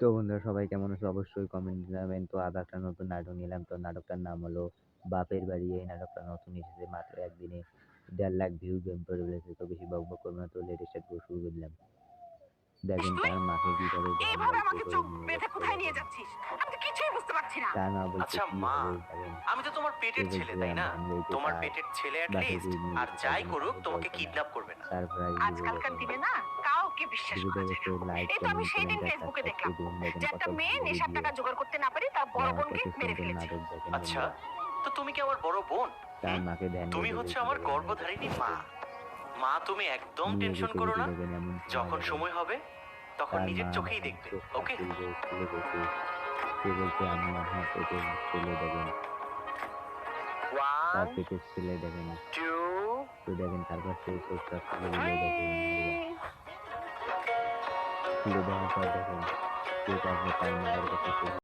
তো বন্ধুরা সবাই কেমন আছো? অবশ্যই কমেন্ট জানাবেন। তো আবার একটা নতুন নাটক নিলাম। তো নাটকটার নাম হলো বাপের বাড়ি। এই নাটকটা নতুন এসেছে মাত্র একদিনে। দেড় লাখ ভিউ গেম করে ফেলেছে। তো বেশি বকবক করব না। তো লেটেস্ট করে শুরু করলাম দেখেন তার মাকে কীভাবে যাচ্ছিস? আমি তো কিছুই বুঝতে পারছি না। বলছে আচ্ছা, মা, আমি তো তোমার পেটের ছেলে তাই না? তোমার পেটের ছেলে লিস্ট নিয়ে আর যাই করুক তোমাকে। কিডন্যাপ করবে না। তারপর আজকালকার দিনে না কাউকে বিশ্বাস করা যায় না এই তো আমি সেই দিন ফেসবুকে দেখলাম যে একটা মেয়ে নেশার টাকা জোগাড় করতে না পারে তার বড় বোনকে মেরে ফেলেছে। আচ্ছা তো তুমি কি আমার বড় বোন? তার মাকে ধ্যান তুমি হচ্ছে আমার গর্ভধারিণী মা। মা তুমি একদম টেনশন করো না। যখন সময় হবে তখন নিজের চোখেই দেখবে ওকে? আমি আমার দেখেন তার তো তারপর সেই চোখটা খুলে দিলে দেখেন খুলে দেওয়ার পর দেখেন সে তারপর তার মায়ের কাছে